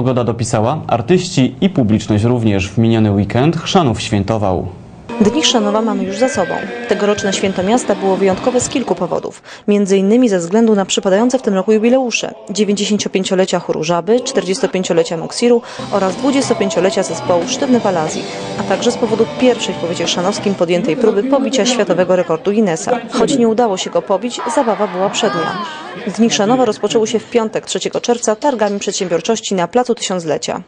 Pogoda dopisała, artyści i publiczność również w miniony weekend chrzanów świętował. Dni Chrzanowa mamy już za sobą. Tegoroczne święto miasta było wyjątkowe z kilku powodów. Między innymi ze względu na przypadające w tym roku jubileusze 95-lecia chóru Żaby, 45-lecia Moksiru oraz 25-lecia zespołu Sztywny Palazji, a także z powodu pierwszej w powiecie chrzanowskim podjętej próby pobicia światowego rekordu Guinnessa. Choć nie udało się go pobić, zabawa była przednia. Dni Chrzanowa rozpoczęły się w piątek 3 czerwca targami przedsiębiorczości na Placu Tysiąclecia.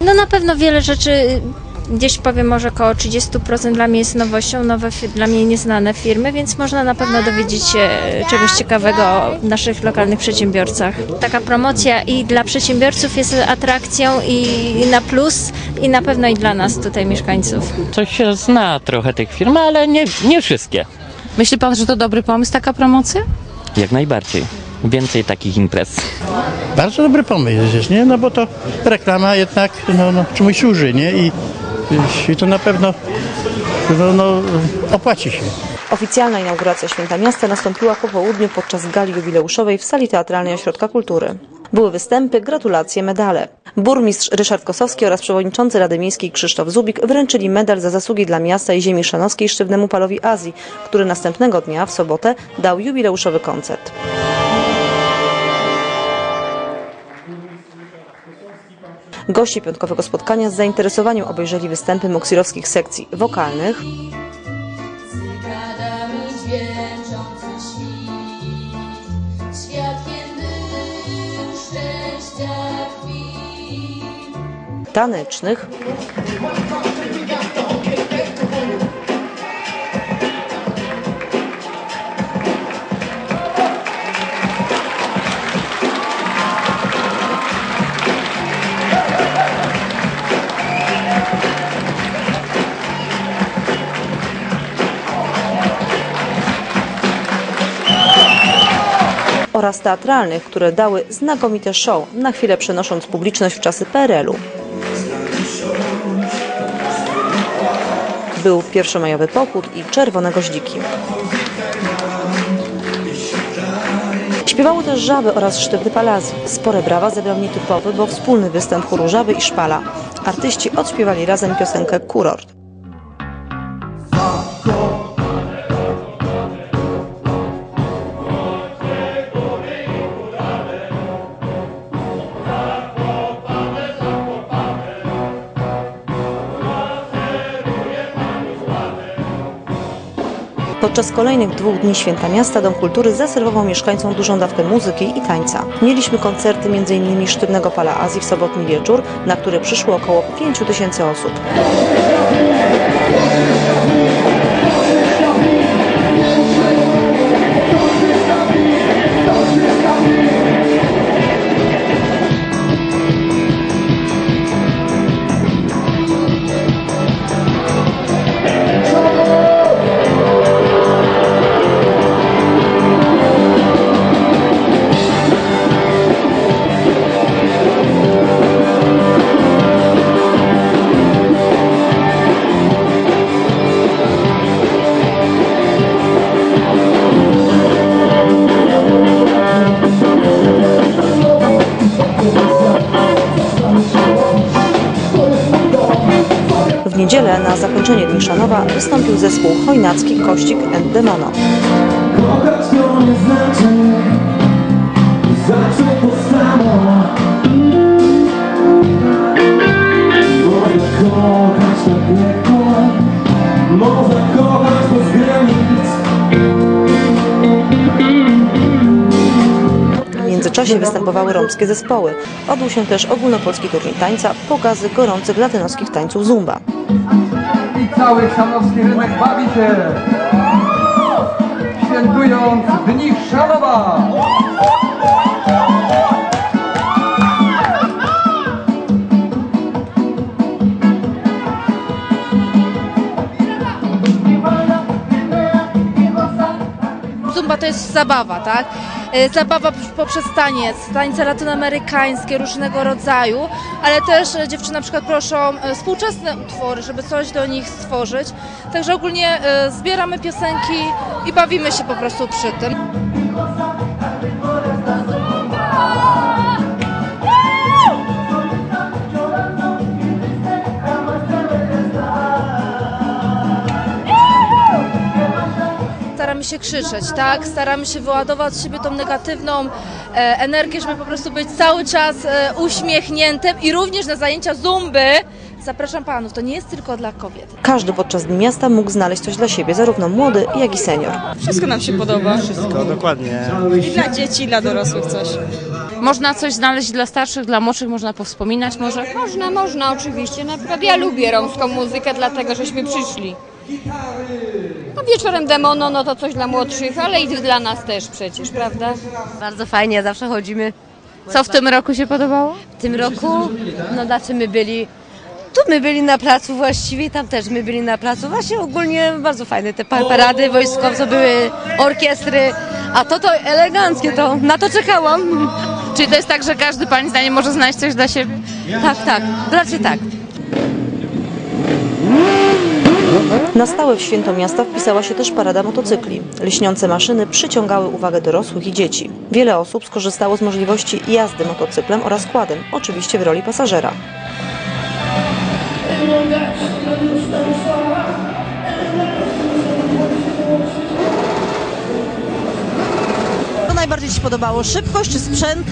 No na pewno wiele rzeczy, gdzieś powiem może około 30% dla mnie jest nowością, nowe dla mnie nieznane firmy, więc można na pewno dowiedzieć się e, czegoś ciekawego o naszych lokalnych przedsiębiorcach. Taka promocja i dla przedsiębiorców jest atrakcją i na plus i na pewno i dla nas tutaj mieszkańców. Coś się zna trochę tych firm, ale nie, nie wszystkie. Myśli pan, że to dobry pomysł, taka promocja? Jak najbardziej. Więcej takich imprez. Bardzo dobry pomysł jest, nie? No bo to reklama jednak no, no, czemuś służy, nie? I, i to na pewno no, no, opłaci się. Oficjalna inauguracja Święta Miasta nastąpiła po południu podczas gali jubileuszowej w sali teatralnej Ośrodka Kultury. Były występy, gratulacje, medale. Burmistrz Ryszard Kosowski oraz przewodniczący Rady Miejskiej Krzysztof Zubik wręczyli medal za zasługi dla miasta i ziemi szanowskiej Sztywnemu Palowi Azji, który następnego dnia, w sobotę, dał jubileuszowy koncert. Goście piątkowego spotkania z zainteresowaniem obejrzeli występy moksirowskich sekcji wokalnych, tanecznych oraz teatralnych, które dały znakomite show, na chwilę przenosząc publiczność w czasy PRL-u. Był pierwszomajowy pochód i czerwone goździki. Śpiewały też Żaby oraz Sztywny Palazzi. Spore brawa zebrał nietypowy, bo wspólny występ chóru Żaby i Szpala. Artyści odśpiewali razem piosenkę Kurort. Podczas kolejnych dwóch dni Święta Miasta Dom Kultury zaserwował mieszkańcom dużą dawkę muzyki i tańca. Mieliśmy koncerty m.in. Sztywnego Pala Azji w sobotni wieczór, na które przyszło około 5 tysięcy osób. W niedzielę na zakończenie Dni Szanowa wystąpił zespół Chojnacki, Kościk and Demono. Kochać tak Można kochać Międzyczasie występowały romskie zespoły. Odbył się też ogólnopolski turniej tańca, pokazy gorących latynoskich tańców zumba. i cały szanowski rynek bawi się, świętując Dni Chrzanowa. Zumba to jest zabawa, tak? E, Zabawa poprzez taniec, tańce latynoamerykańskie różnego rodzaju, ale też e, dziewczyny na przykład proszą e, współczesne utwory, żeby coś do nich stworzyć. Także ogólnie zbieramy piosenki i bawimy się po prostu przy tym. Krzyczeć, tak? Staramy się wyładować z siebie tą negatywną e, energię, żeby po prostu być cały czas e, uśmiechniętym i również na zajęcia zumby. Zapraszam panów, to nie jest tylko dla kobiet. Każdy podczas Dni Miasta mógł znaleźć coś dla siebie, zarówno młody, jak i senior. Wszystko nam się podoba. Wszystko, dokładnie. I dla dzieci, i dla dorosłych coś. Można coś znaleźć dla starszych, dla młodszych, można powspominać może? Można, można oczywiście. Na przykład ja lubię romską muzykę, dlatego żeśmy przyszli. A wieczorem demono, no to coś dla młodszych, ale i dla nas też przecież, prawda? Bardzo fajnie, zawsze chodzimy. Co w tym roku się podobało? W tym roku, no znaczy my byli, tu my byli na placu właściwie, tam też my byli na placu. Właśnie ogólnie bardzo fajne te pa- parady wojskowe, były orkiestry, a to to eleganckie to, na to czekałam. Czyli to jest tak, że każdy Pani zdaniem może znaleźć coś dla siebie? Tak, tak, raczej tak. Na stałe w święto miasta wpisała się też parada motocykli. Lśniące maszyny przyciągały uwagę dorosłych i dzieci. Wiele osób skorzystało z możliwości jazdy motocyklem oraz quadem, oczywiście w roli pasażera. Co najbardziej Ci się podobało? Szybkość czy sprzęt?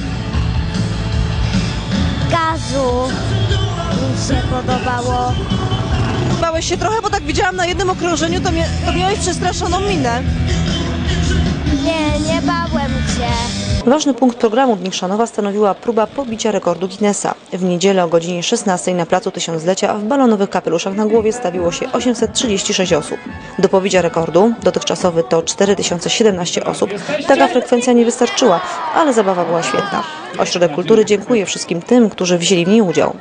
gazu mi się podobało. Bałeś się trochę, bo tak widziałam na jednym okrążeniu, to, mia- to miałeś przestraszoną minę. Nie, nie bałem się. Ważny punkt programu Dni Chrzanowa stanowiła próba pobicia rekordu Guinnessa. W niedzielę o godzinie 16 na Placu Tysiąclecia w balonowych kapeluszach na głowie stawiło się 836 osób. Do pobicia rekordu, dotychczasowy to 4017 osób, taka frekwencja nie wystarczyła, ale zabawa była świetna. Ośrodek Kultury dziękuję wszystkim tym, którzy wzięli w niej udział.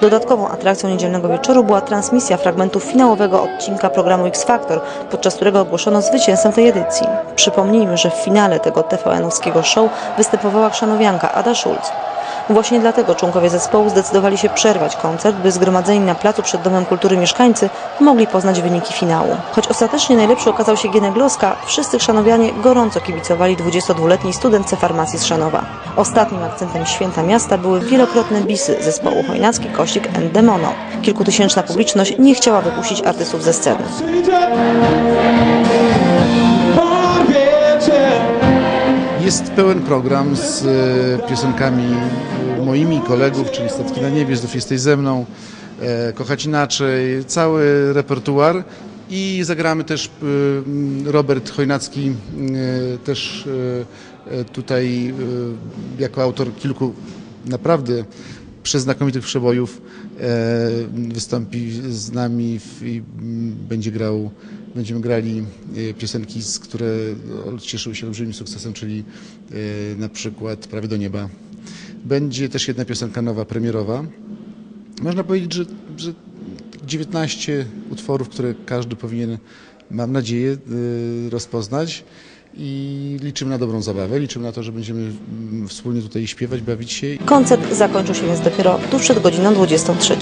Dodatkową atrakcją niedzielnego wieczoru była transmisja fragmentów finałowego odcinka programu X Factor, podczas którego ogłoszono zwycięzcę tej edycji. Przypomnijmy, że w finale tego TVN-owskiego show występowała chrzanowianka Ada Schulz. Właśnie dlatego członkowie zespołu zdecydowali się przerwać koncert, by zgromadzeni na placu przed Domem Kultury mieszkańcy mogli poznać wyniki finału. Choć ostatecznie najlepszy okazał się Gienek Gloska, wszyscy chrzanowianie gorąco kibicowali 22-letniej studentce farmacji z Chrzanowa. Ostatnim akcentem święta miasta były wielokrotne bisy zespołu Chojnacki, Kościk and Demono. Kilkutysięczna publiczność nie chciała wypuścić artystów ze sceny. Jest pełen program z e, piosenkami moimi kolegów, czyli Statki na niebie, Znów jesteś ze mną, e, Kochać inaczej, cały repertuar. I zagramy też e, Robert Chojnacki też tutaj jako autor kilku naprawdę przeznakomitych przebojów wystąpi z nami i będzie grał, będziemy grali e, piosenki, z które cieszyły się olbrzymim sukcesem, czyli e, na przykład Prawie do nieba. Będzie też jedna piosenka nowa, premierowa. Można powiedzieć, że, że 19 utworów, które każdy powinien, mam nadzieję, e, rozpoznać i liczymy na dobrą zabawę, liczymy na to, że będziemy mm, wspólnie tutaj śpiewać, bawić się. Koncert zakończył się więc dopiero tuż przed godziną 23.